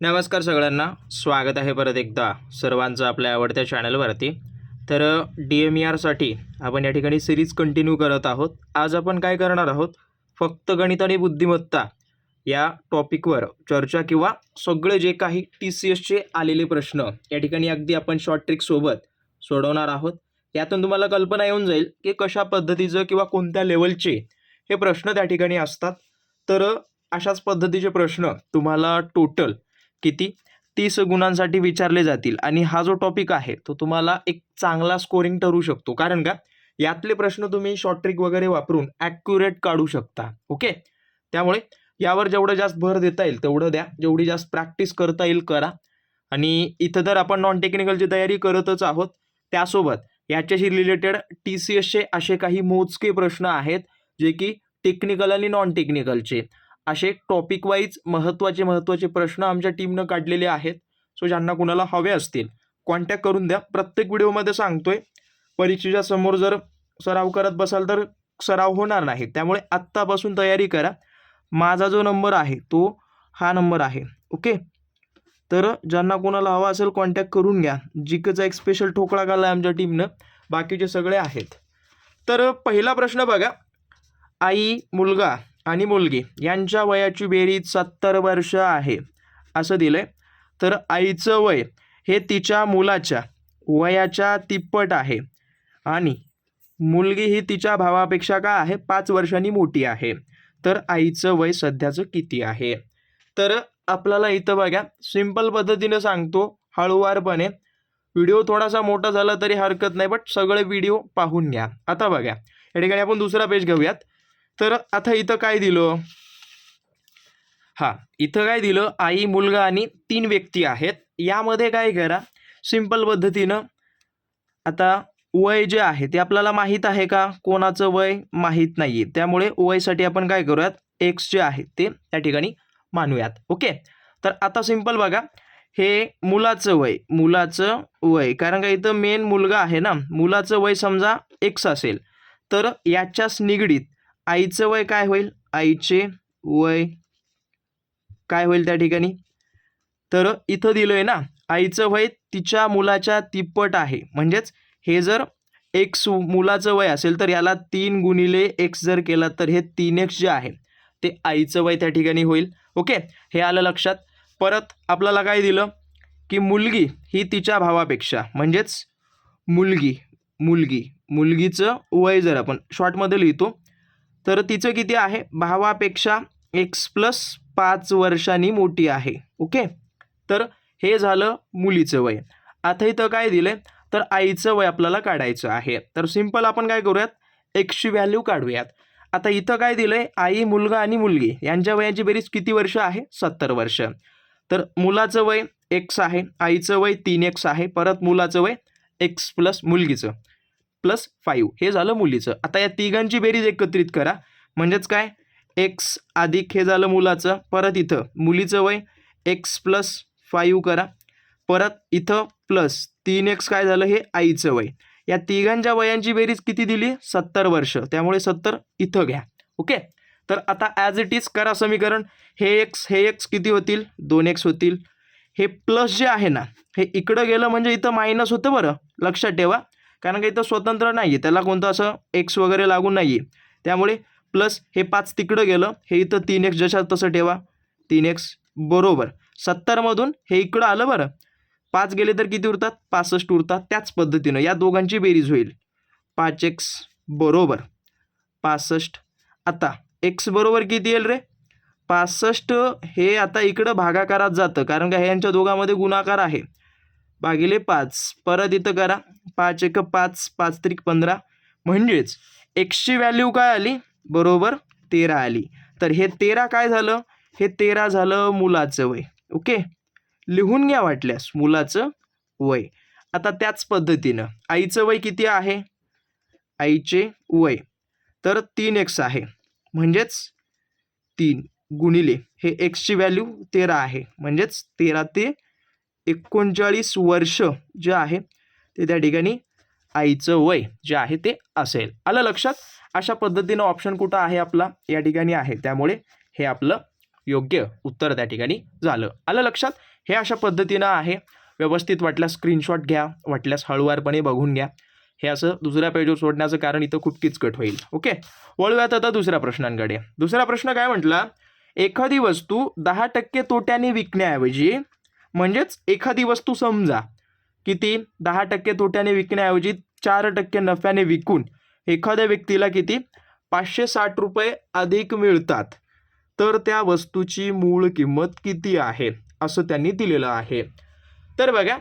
नमस्कार सगळ्यांना. स्वागत आहे परत एकदा सर्वांचं आपल्या आवडत्या चॅनलवरती. तर डी एम ई आरसाठी आपण या ठिकाणी सिरीज कंटिन्यू करत आहोत. आज आपण काय करणार आहोत? फक्त गणित आणि बुद्धिमत्ता या टॉपिकवर चर्चा किंवा सगळे जे काही टी सी एसचे आलेले प्रश्न या ठिकाणी अगदी आपण शॉर्ट ट्रिकसोबत सोडवणार आहोत. यातून तुम्हाला कल्पना येऊन जाईल की कशा पद्धतीचं किंवा कोणत्या लेवलचे हे प्रश्न त्या ठिकाणी असतात. तर अशाच पद्धतीचे प्रश्न तुम्हाला टोटल किती? तीस गुणांसाठी विचारले जातील. आणि हा जो टॉपिक आहे तो तुम्हाला एक चांगला स्कोरिंग ठरू शकतो. कारण का? यातले प्रश्न तुम्ही शॉर्ट ट्रिक वगैरे वापरून ॲक्युरेट काढू शकता. ओके त्यामुळे यावर जेवढं जास्त भर देता येईल तेवढं द्या. जेवढी जास्त प्रॅक्टिस करता येईल करा. आणि इथं तर आपण नॉन टेक्निकलची तयारी करतच आहोत. त्यासोबत याच्याशी रिलेटेड टी सी एसचे असे काही मोजके प्रश्न आहेत जे की टेक्निकल आणि नॉन टेक्निकलचे असे टॉपिक वाईज महत्त्वाचे महत्त्वाचे प्रश्न आमच्या टीमनं काढलेले आहेत. सो ज्यांना कुणाला हवे असतील कॉन्टॅक्ट करून द्या. प्रत्येक व्हिडिओमध्ये सांगतोय. परीक्षेच्या समोर जर सराव करत बसाल तर सराव होणार नाही. त्यामुळे आत्तापासून तयारी करा. माझा जो नंबर आहे तो हा नंबर आहे. ओके तर ज्यांना कोणाला हवा असेल कॉन्टॅक्ट करून घ्या. जिकचा एक स्पेशल ठोकळा काढला आहे आमच्या टीमनं बाकीचे सगळे आहेत. तर पहिला प्रश्न बघा. आई मुलगा आणि मुलगी. यांच्या वयाची बेरीज सत्तर वर्ष आहे. असं दिलं आहे तर आईचं वय हे तिच्या मुलाच्या वयाच्या तिप्पट आहे. आणि मुलगी ही तिच्या भावापेक्षा का आहे? पाच वर्षांनी मोठी आहे. तर आईचं वय सध्याचं किती आहे? तर आपल्याला इथं बघा. सिंपल पद्धतीनं सांगतो. हळूवारपणे. व्हिडिओ थोडासा मोठा झाला तरी हरकत नाही बट सगळे व्हिडिओ पाहून घ्या. आता बघा. या ठिकाणी आपण दुसरा पेज घेऊयात. तर आता इथं काय दिलं? हां इथं काय दिलं? आई मुलगा आणि तीन व्यक्ती आहेत. यामध्ये काय करा? सिंपल पद्धतीनं आता वय जे आहे ते आपल्याला माहीत आहे का? कोणाचं वय माहीत नाही आहे त्यामुळे वयसाठी आपण काय करूयात? एक्स जे आहे ते त्या ठिकाणी मानूयात. ओके? तर आता सिंपल बघा. हे मुलाचं वय मुलाचं वय. कारण का इथं मेन मुलगा आहे ना? मुलाचं वय समजा एक्स असेल. तर याच्याच निगडीत आईचं वय काय होईल? आईचे वय काय होईल त्या ठिकाणी? तर इथं दिलं आहे ना आईचं वय तिच्या मुलाच्या तिप्पट आहे. म्हणजेच हे जर एक्स मुलाचं वय असेल तर याला तीन गुणिले एक्स जर केला तर हे तीन एक्स जे आहे ते आईचं वय त्या ठिकाणी होईल. ओके? हे आलं लक्षात. परत आपल्याला काय दिलं? की मुलगी ही तिच्या भावापेक्षा म्हणजेच मुलगी मुलगी मुलगीचं वय जर आपण शॉर्टमध्ये लिहितो तर तिचं किती आहे? भावापेक्षा एक्स प्लस पाच वर्षांनी मोठी आहे. ओके? तर हे झालं मुलीचं वय. आता इथं काय दिलं तर आईचं वय आपल्याला काढायचं आहे. तर सिंपल आपण काय करूयात? एक्सची व्हॅल्यू काढूयात. आता इथं काय दिलं आहे आई मुलगा आणि मुलगी. यांच्या वयाची बेरीज किती वर्ष आहे? सत्तर वर्ष. तर मुलाचं वय एक्स आहे. आईचं वय तीन एक्स आहे. परत मुलाचं वय एक्स प्लस मुलगीचं. Plus five. हे झालं मुलीचं. आता या तिघांची बेरीज एकत्रित करा. म्हणजेच काय? एक्स अधिक हे झालं मुलाचं. परत इथं. मुलीचं वय एक्स प्लस फाईव्ह करा. परत इथं प्लस तीन एक्स काय झालं? हे आईचं वय. या तिघांच्या वयांची बेरीज किती दिली? सत्तर वर्ष. त्यामुळे सत्तर इथं घ्या. ओके? तर आता ॲज इट इज करा समीकरण. हे एक्स हे एक्स किती होतील? दोन एक्स होतील. हे प्लस जे आहे ना हे इकडं गेलं म्हणजे इथं मायनस होतं बरं. लक्षात ठेवा. कारण का इथं स्वतंत्र नाही आहे त्याला कोणतं असं एक्स वगैरे लागून नाही आहे त्यामुळे प्लस हे पाच तिकडं गेलं. हे इथं तीन एक्स जशा तसं ठेवा. तीन एक्स बरोबर. सत्तरमधून हे इकडं आलं बरं. पाच गेले तर किती उरतात? पासष्ट उरतात. त्याच पद्धतीनं या दोघांची बेरीज होईल. पाच एक्स बरोबर. पासष्ट. आता एक्स बरोबर किती येईल रे? पासष्ट हे आता इकडं भागाकारात जातं. कारण का ह्यांच्या दोघांमध्ये गुणाकार आहे. भागिले पाच. परत इथं करा. पाच एक पाच पाच त्रिक पंधरा. म्हणजेच एक्सची व्हॅल्यू काय आली? बरोबर तेरा आली. तर हे तेरा काय झालं? हे तेरा झालं मुलाचं वय. ओके? लिहून घ्या वाटल्यास मुलाचं वय. आता त्याच पद्धतीनं आईचं वय किती आहे? आईचे वय. तर तीन एक्स आहे. म्हणजेच तीन गुणिले हे एक्सची व्हॅल्यू तेरा आहे. म्हणजेच तेरा ते एकोणचाळीस वर्ष जे आहे ते त्या ठिकाणी आईचं वय जे आहे ते असेल. आलं लक्षात? अशा पद्धतीनं ऑप्शन कुठं आहे आपला? या ठिकाणी आहे. त्यामुळे हे आपलं योग्य उत्तर त्या ठिकाणी झालं. आलं लक्षात? हे अशा पद्धतीनं आहे. व्यवस्थित वाटल्यास स्क्रीनशॉट घ्या. वाटल्यास हळूवारपणे बघून घ्या. हे असं दुसऱ्या पेजवर सोडण्याचं कारण इथं खूप किचकट होईल. ओके? वळूयात आता दुसऱ्या प्रश्नांकडे. दुसरा प्रश्न काय म्हटला? एखादी वस्तू दहा टक्के तोट्याने विकण्याऐवजी म्हणजेच एखादी वस्तू समजा. किती दहा टक्के तोट्याने विकण्याऐवजी चार टक्के नफ्याने विकून एखाद्या व्यक्तीला किती? पाचशे साठ रुपये अधिक मिळतात. तर त्या वस्तूची मूळ किंमत किती आहे? असं त्यांनी दिलेलं आहे. तर बघा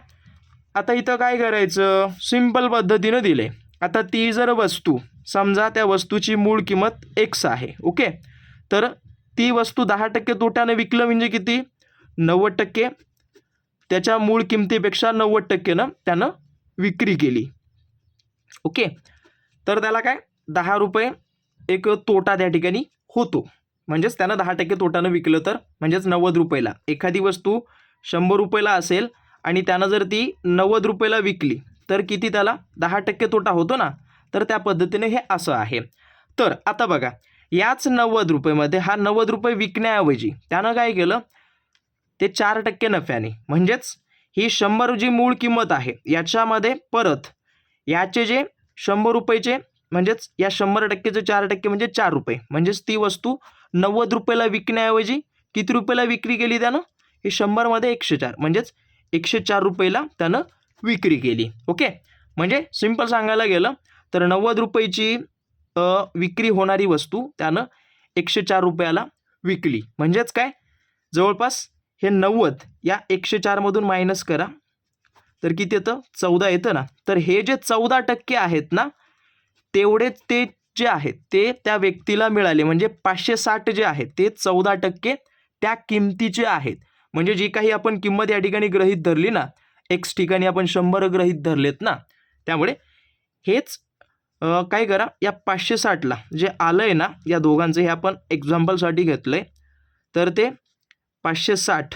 आता इथं काय करायचं? सिंपल पद्धतीनं दिले. आता ती जर वस्तू समजा त्या वस्तूची मूळ किंमत एक्स आहे ओके? तर ती वस्तू दहा टक्के तोट्यानं विकलं म्हणजे किती? नव्वद टक्के. त्याच्या मूळ किमतीपेक्षा नव्वद टक्केनं त्यानं विक्री केली. ओके? तर त्याला काय? दहा रुपये एक तोटा त्या ठिकाणी होतो. म्हणजेच त्यानं दहा टक्के तोटानं विकलं तर म्हणजेच नव्वद रुपयाला. एखादी वस्तू शंभर रुपयाला असेल आणि त्यानं जर ती नव्वद रुपयाला विकली तर किती त्याला? दहा टक्के तोटा होतो ना? तर त्या पद्धतीने हे असं आहे. तर आता बघा याच नव्वद रुपयेमध्ये हा नव्वद रुपये विकण्याऐवजी त्यानं काय केलं? ते चार टक्के नफ्याने. म्हणजेच ही शंभर जी मूळ किंमत आहे याच्यामध्ये परत याचे जे शंभर रुपयेचे म्हणजेच या शंभर टक्केचे चार टक्के म्हणजे चार रुपये. म्हणजेच ती वस्तू नव्वद रुपयाला विकण्याऐवजी किती रुपयाला विक्री केली त्यानं? हे शंभरमध्ये एकशे चार. म्हणजेच एकशे चार रुपयाला त्यानं विक्री केली. ओके? म्हणजे सिंपल सांगायला गेलं तर नव्वद रुपयाची विक्री होणारी वस्तू त्यानं एकशे चार रुपयाला विकली. म्हणजेच काय? जवळपास हे नव्वद या एकशे चारमधून मायनस करा. तर किती येतं? चौदा येतं ना? तर हे जे चौदा टक्के आहेत ना तेवढे ते जे आहेत ते त्या व्यक्तीला मिळाले. म्हणजे पाचशे साठ जे आहेत ते चौदा टक्के त्या किमतीचे आहेत. म्हणजे जी काही आपण किंमत या ठिकाणी गृहीत धरली ना एक्स ठिकाणी आपण शंभर गृहीत धरलेत ना त्यामुळे हेच काय करा या पाचशे साठला जे आलं आहे ना या दोघांचं हे आपण एक्झाम्पलसाठी घेतलं आहे तर ते पाचशे साठ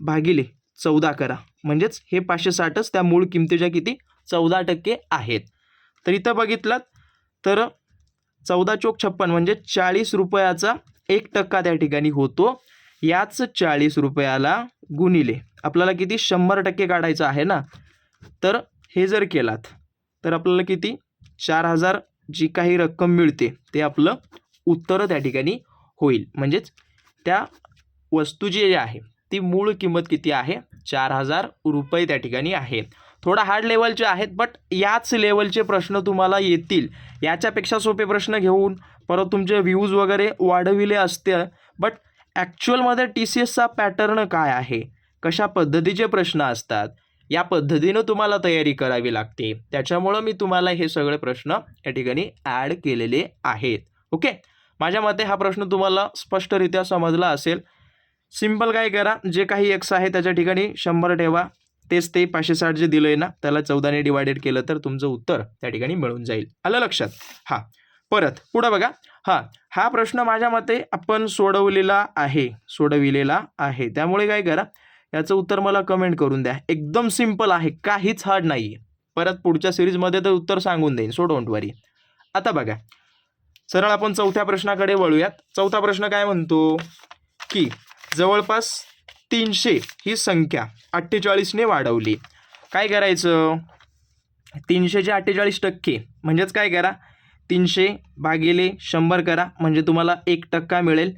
भागिले चौदा करा. म्हणजेच हे पाचशे साठच त्या मूळ किमतीच्या किती? चौदा टक्के आहेत. तर इथं बघितलं तर चौदा चोक छप्पन म्हणजे चाळीस रुपयाचा एक टक्का त्या ठिकाणी होतो. याच चाळीस रुपयाला गुणिले. आपल्याला किती? शंभर टक्के काढायचं आहे ना? तर हे जर केलात तर आपल्याला किती? चार हजार जी काही रक्कम मिळते ते आपलं उत्तर त्या ठिकाणी होईल. म्हणजेच त्या वस्तू जी आहे ती मूळ किंमत किती आहे? चार हजार रुपये त्या ठिकाणी आहे. थोडा हार्ड लेवलचे आहेत बट याच लेवलचे प्रश्न तुम्हाला येतील. याच्यापेक्षा सोपे प्रश्न घेऊन परत तुमचे व्ह्यूज वगैरे वाढविले असते बट ॲक्च्युअलमध्ये टी सी एसचा पॅटर्न काय आहे? कशा पद्धतीचे प्रश्न असतात? या पद्धतीनं तुम्हाला तयारी करावी लागते. त्याच्यामुळं मी तुम्हाला हे सगळे प्रश्न या ठिकाणी ॲड केलेले आहेत. ओके माझ्या मते हा प्रश्न तुम्हाला स्पष्टरित्या समजला असेल. सिंपल काय करा जे काही एक्स आहे त्याच्या ठिकाणी शंभर ठेवा. तेच ते पाचशे साठ जे दिलं आहे ना त्याला चौदाने डिवायडेड केलं तर तुमचं उत्तर त्या ठिकाणी मिळून जाईल. आलं लक्षात? हां. परत पुढं बघा. हां हा प्रश्न माझ्या मते आपण सोडवलेला आहे सोडविलेला आहे. त्यामुळे काय करा याचं उत्तर मला कमेंट करून द्या. एकदम सिंपल आहे काहीच हार्ड नाही आहे परत पुढच्या सिरीजमध्ये तर उत्तर सांगून देईन सो डोंट वरी आता बघा. सरळ आपण चौथ्या प्रश्नाकडे वळूयात. चौथा प्रश्न काय म्हणतो? की जवळपास तीनशे ही संख्या अठ्ठेचाळीसने वाढवली. काय करायचं? तीनशेचे अठ्ठेचाळीस टक्के म्हणजेच काय करा? तीनशे भागिले शंभर करा म्हणजे तुम्हाला एक टक्का मिळेल.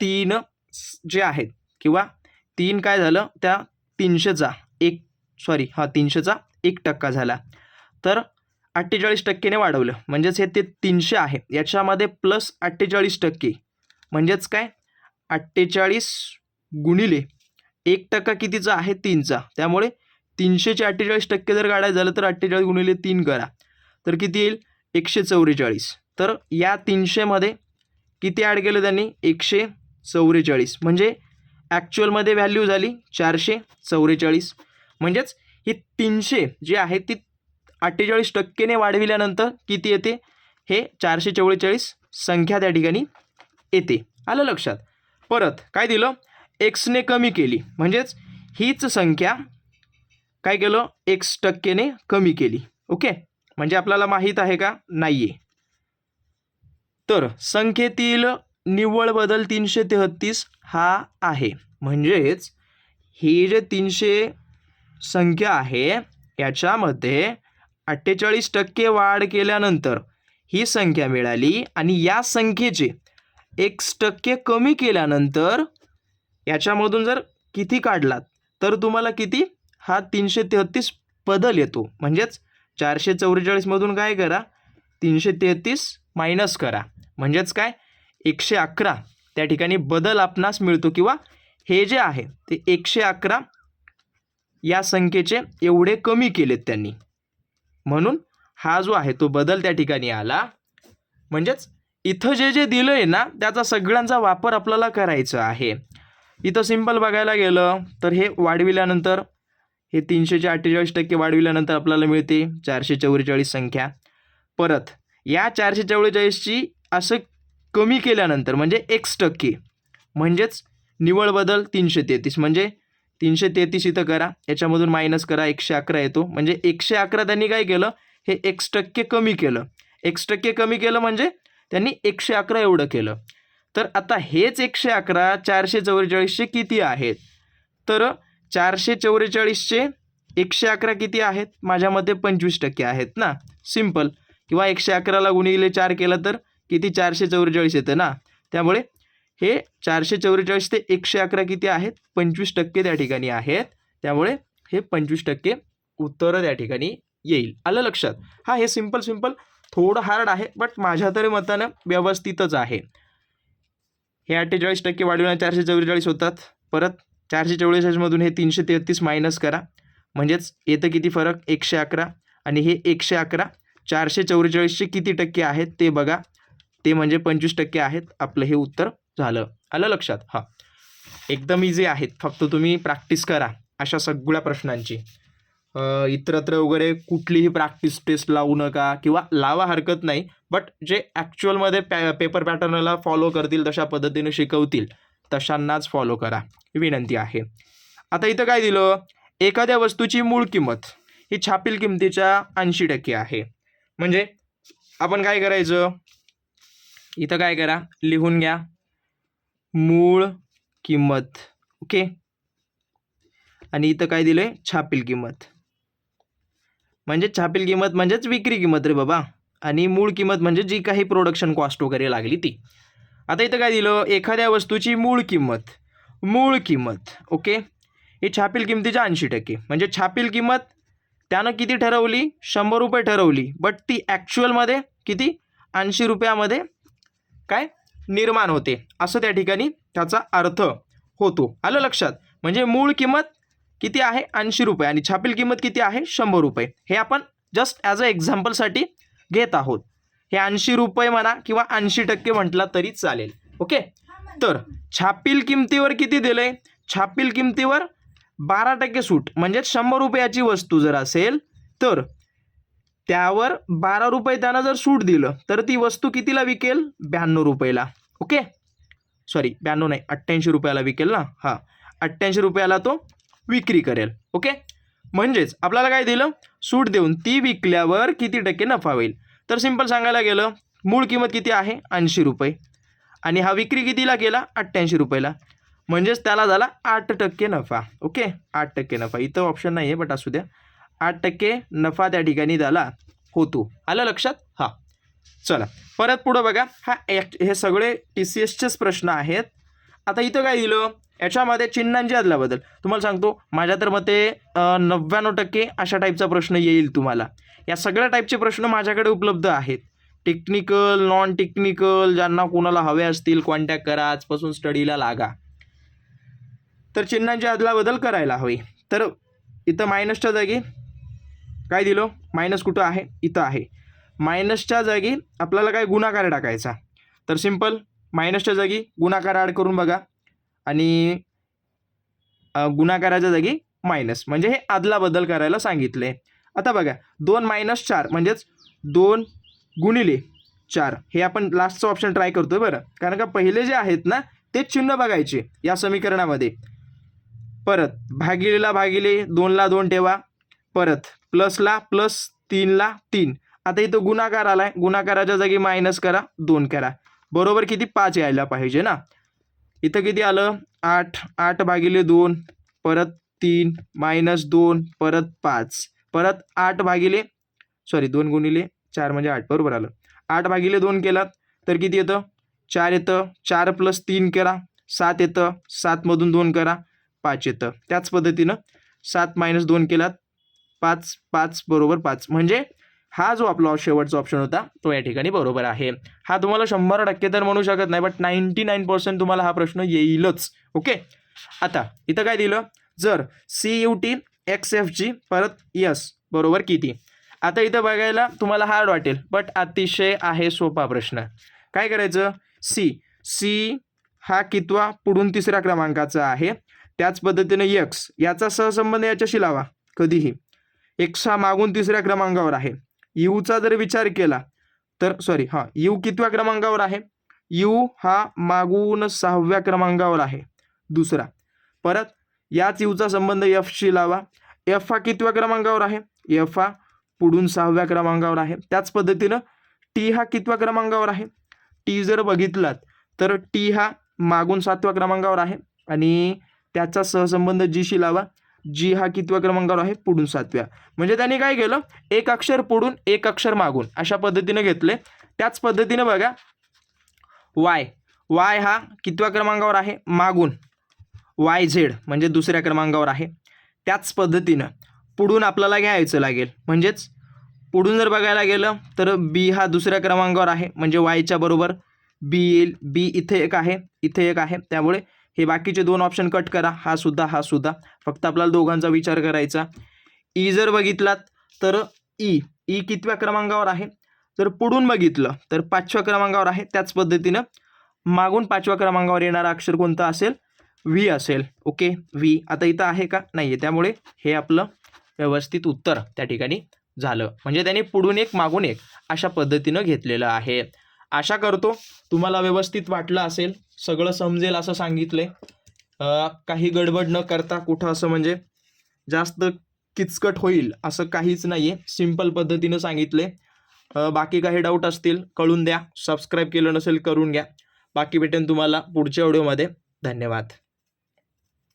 तीन जे आहेत किंवा तीन काय झालं? त्या तीनशेचा एक सॉरी हा तीनशेचा एक टक्का झाला. तर अठ्ठेचाळीस टक्केने वाढवलं म्हणजेच हे ते तीनशे आहे. याच्यामध्ये प्लस अठ्ठेचाळीस टक्के म्हणजेच काय? अठ्ठेचाळीस गुणिले एक टक्का कितीचा आहे? तीनचा. त्यामुळे तीनशेचे अठ्ठेचाळीस टक्के जर काढायचं झालं तर अठ्ठेचाळीस गुणिले तीन करा. तर किती येईल? एकशे चौवेचाळीस. तर या तीनशेमध्ये किती ॲड केलं त्यांनी? एकशे चौवेचाळीस. म्हणजे ॲक्च्युअलमध्ये व्हॅल्यू झाली चारशे चौवेचाळीस. म्हणजेच ही तीनशे जे आहे ती अठ्ठेचाळीस टक्केने वाढविल्यानंतर किती येते? हे चारशे चव्वेचाळीस संख्या त्या ठिकाणी येते. आलं लक्षात? परत काय दिलं? एक्सने कमी केली. म्हणजेच हीच संख्या काय केलं? एक्स टक्केने कमी केली. ओके? म्हणजे आपल्याला माहीत आहे का? नाही आहे तर संख्येतील निव्वळ बदल तीनशे तेहत्तीस हा आहे. म्हणजेच ही जे तीनशे संख्या आहे याच्यामध्ये अठ्ठेचाळीस टक्के वाढ केल्यानंतर ही संख्या मिळाली आणि या संख्येचे एक्स टक्के कमी केल्यानंतर याच्यामधून जर किती काढलात तर तुम्हाला किती? हा तीनशे तेहतीस बदल येतो. म्हणजेच चारशे चौवेचाळीसमधून काय करा? तीनशे तेहतीस मायनस करा. म्हणजेच काय? एकशे अकरा त्या ठिकाणी बदल आपणास मिळतो किंवा हे जे आहे ते एकशे अकरा या संख्येचे एवढे कमी केलेत त्यांनी. म्हणून हा जो आहे तो बदल त्या ठिकाणी आला. म्हणजेच इथं जे जे दिलं आहे ना त्याचा सगळ्यांचा वापर आपल्याला करायचा आहे. इथं सिंपल बघायला गेलं तर हे वाढविल्यानंतर हे तीनशेचे अठ्ठेचाळीस टक्के वाढविल्यानंतर आपल्याला मिळते चारशे चौवेचाळीस संख्या. परत या चारशे चौवेचाळीसची असं कमी केल्यानंतर म्हणजे एक्स टक्के म्हणजेच निवळ बदल तीनशे तेहतीस म्हणजे तीनशे तेहतीस इथं करा याच्यामधून मायनस करा एकशे अकरा येतो म्हणजे एकशे अकरा त्यांनी काय केलं हे एक्स टक्के कमी केलं. एक्स टक्के कमी केलं म्हणजे त्यांनी एकशे अकरा एवढं केलं. तर आता हेच एकशे अकरा चारशे चौवेचाळीसशे किती आहेत? तर चारशे चौवेचाळीसशे एकशे अकरा किती आहेत? माझ्या मते पंचवीस टक्के आहेत ना. सिंपल किंवा एकशे अकराला गुणिले चार केलं तर किती चारशे चौवेचाळीस येतं ना. त्यामुळे हे चारशे चौवेचाळीस ते एकशे अकरा किती आहेत? पंचवीस टक्के त्या ठिकाणी आहेत. त्यामुळे हे पंचवीस टक्के उत्तरं त्या ठिकाणी येईल. आलं लक्षात? हा हे सिंपल सिंपल थोडं हार्ड आहे बट माझ्या तरी मतानं व्यवस्थितच आहे. हे अठ्ठेचाळीस टक्के वाढविण्यात चारशे चौवेचाळीस होतात. परत चारशे चौवेचाळीसमधून हे तीनशे तेहतीस मायनस करा. म्हणजेच येतं किती फरक? एकशे अकरा. आणि हे एकशे अकरा चारशे चौवेचाळीसचे किती टक्के आहेत ते बघा. ते म्हणजे पंचवीस टक्के आहेत. आपलं हे उत्तर झालं. आलं लक्षात? हां. एकदम इझी आहेत. फक्त तुम्ही प्रॅक्टिस करा अशा सगळ्या प्रश्नांची. इतरत्र वगैरे कुठलीही प्रॅक्टिस टेस्ट लावू नका किंवा लावा हरकत नाही बट जे ॲक्च्युअलमध्ये पॅ पेपर पॅटर्नला फॉलो करतील तशा पद्धतीने शिकवतील तशांनाच फॉलो करा. ही विनंती आहे. आता इथं काय दिलं? एखाद्या वस्तूची मूळ किंमत ही छापील किमतीच्या ऐंशी टक्के आहे. म्हणजे आपण काय करायचं? इथं काय करा? लिहून घ्या. मूळ किंमत. ओके? आणि इथं काय दिलं आहे छापील किंमत. म्हणजे छापील किंमत म्हणजेच विक्री किंमत रे बाबा. आणि मूळ किंमत म्हणजे जी काही प्रोडक्शन कॉस्ट वगैरे लागली ती. आता इथं काय दिलं? एखाद्या वस्तूची मूळ किंमत. मूळ किंमत. ओके? ही छापील किंमतीच्या ऐंशी टक्के. म्हणजे छापील किंमत त्यानं किती ठरवली? शंभर रुपये ठरवली. बट ती ॲक्च्युअलमध्ये किती? ऐंशी रुपयामध्ये काय? निर्माण होते. असं त्या ठिकाणी त्याचा अर्थ होतो. आलं लक्षात? म्हणजे मूळ किंमत किती आहे? ऐंशी रुपये. आणि छापील किंमत किती आहे? शंभर रुपये. हे आपण जस्ट ॲज अ एक्झाम्पलसाठी घेत आहोत. हे ऐंशी रुपये म्हणा किंवा ऐंशी टक्के म्हटला तरी चालेल. ओके? तर छापील किमतीवर किती दिले छापील किमतीवर बारा टक्के सूट म्हणजे शंभर रुपयाची वस्तू जर असेल तर त्यावर बारा रुपये त्यानं जर सूट दिलं तर ती वस्तू कितीला विकेल? ब्याण्णव रुपयाला. ओके? सॉरी ब्याण्णव नाही अठ्ठ्याऐंशी रुपयाला विकेल ना? हां. अठ्ठ्याऐंशी रुपयाला तो विक्री करेल ओके? म्हणजेच आपल्याला काय दिलं? सूट देऊन ती विकल्यावर किती टक्के नफा होईल? तर सिंपल सांगायला गेलं मूळ किंमत किती आहे? ऐंशी रुपये. आणि हा विक्री कितीला केला? अठ्ठ्याऐंशी रुपयाला. म्हणजेच त्याला झाला आठ टक्के नफा ओके? आठ टक्के नफा. इथं ऑप्शन नाही आहे बट असू द्या. आठ टक्के नफा त्या ठिकाणी झाला होतो. आलं लक्षात? हां. चला. परत पुढं बघा. हा हे सगळे टी सी एसचेच प्रश्न आहेत. आता इथं काय दिलं? याच्यामध्ये चिन्हांची अदलाबदल तुम्हाला सांगतो माझ्या तर मते नव्याण्णव टक्के अशा टाईपचा प्रश्न येईल तुम्हाला. या सगळ्या टाईपचे प्रश्न माझ्याकडे उपलब्ध आहेत. टेक्निकल नॉन टेक्निकल ज्यांना कोणाला हवे असतील कॉन्टॅक्ट करा. आजपासून स्टडीला लागा. तर चिन्हांची अदलाबदल करायला हवी. तर इथं मायनसच्या जागी काय दिलं? मायनस कुठं आहे? इथं आहे. मायनसच्या जागी आपल्याला काय गुणाकार टाकायचा? तर सिंपल मायनसच्या जागी गुणाकार ॲड करून बघा. आणि गुणाकाराच्या जागी मायनस म्हणजे हे आदलाबदल करायला सांगितले. आता बघा दोन मायनस चार म्हणजेच दोन गुणिले चार. हे आपण लास्टचं ऑप्शन ट्राय करतोय बरं. कारण का पहिले जे आहेत ना तेच चिन्ह बघायचे या समीकरणामध्ये. परत भागिलेला भागिले दोनला दोन ठेवा. परत प्लसला प्लस तीनला तीन. आता इथं गुणाकार आलाय. गुणाकाराच्या जागी मायनस करा दोन करा. बरोबर किती? पाच यायला पाहिजे ना. इथं किती आलं? आठ. आठ भागिले दोन परत तीन मायनस दोन परत पाच. परत आठ भागिले सॉरी दोन गुणिले चार म्हणजे आठ. बरोबर आलं. आठ भागिले दोन केलात तर किती येतं? चार येतं. चार प्लस तीन करा. सात येतं. सातमधून दोन करा. पाच येतं. त्याच पद्धतीनं सात मायनस दोन केलात. पाच पाच बरोबर पाच. म्हणजे हा जो आपला शेवटचा ऑप्शन होता तो या ठिकाणी बरोबर आहे. हा तुम्हाला शंभर टक्के तर म्हणू शकत नाही बट नाईन्टी नाईन पर्सेंट तुम्हाला हा प्रश्न येईलच. ओके आता इथं काय दिलं? जर C U T X F G परत यस बरोबर किती? आता इथं बघायला तुम्हाला हार्ड वाटेल बट अतिशय आहे सोपा प्रश्न. काय करायचं? सी सी हा कितवा पुढून तिसऱ्या क्रमांकाचा आहे. त्याच पद्धतीने यक्स याचा सहसंबंध याच्याशी लावा कधीही. एक्स हा मागून तिसऱ्या क्रमांकावर आहे. यूचा जर विचार केला तर सॉरी हां यू कितव्या क्रमांकावर आहे? यू हा मागून सहाव्या क्रमांकावर आहे. दुसरा परत याच यूचा संबंध एफशी लावा. एफ हा कितव्या क्रमांकावर आहे? एफ हा पुढून सहाव्या क्रमांकावर आहे. त्याच पद्धतीनं टी हा कितव्या क्रमांकावर आहे? टी जर बघितलात तर टी हा मागून सातव्या क्रमांकावर आहे. आणि त्याचा सहसंबंध जीशी लावा. जी हा कितव्या क्रमांकावर आहे? पुढून सातव्या. म्हणजे त्यांनी काय केलं? एक अक्षर पुढून एक अक्षर मागून अशा पद्धतीने घेतले. त्याच पद्धतीने बघा. वाय. वाय हा कितव्या क्रमांकावर आहे? मागून. वाय झेड म्हणजे दुसऱ्या क्रमांकावर आहे. त्याच पद्धतीनं पुढून आपल्याला घ्यायचं लागेल. म्हणजेच पुढून जर बघायला गेलं तर बी हा दुसऱ्या क्रमांकावर आहे. म्हणजे वायच्या बरोबर बी येईल. बी इथे एक आहे. इथे एक आहे. त्यामुळे हे बाकीचे दोन ऑप्शन कट करा. हा सुद्धा हा सुद्धा. फक्त आपल्याला दोघांचा विचार करायचा. ई जर बघितलात तर ई ई कितव्या क्रमांकावर आहे? जर पुढून बघितलं तर पाचव्या क्रमांकावर आहे. त्याच पद्धतीनं मागून पाचव्या क्रमांकावर येणारा अक्षर कोणता असेल? व्ही असेल. ओके व्ही आता इथं आहे का? नाही आहे त्यामुळे हे आपलं व्यवस्थित उत्तर त्या ठिकाणी झालं. म्हणजे त्याने पुढून एक मागून एक अशा पद्धतीनं घेतलेलं आहे. आशा करतो तुम्हाला व्यवस्थित वाटलं असेल सगळं समजेल असं सांगितले काही गडबड न करता कुठं असं म्हणजे जास्त किचकट होईल असं काहीच नाही आहे सिंपल पद्धतीनं सांगितले बाकी काही डाऊट असतील कळून द्या. सबस्क्राईब केलं नसेल करून घ्या. बाकी भेटेन तुम्हाला पुढच्या व्हिडिओमध्ये धन्यवाद.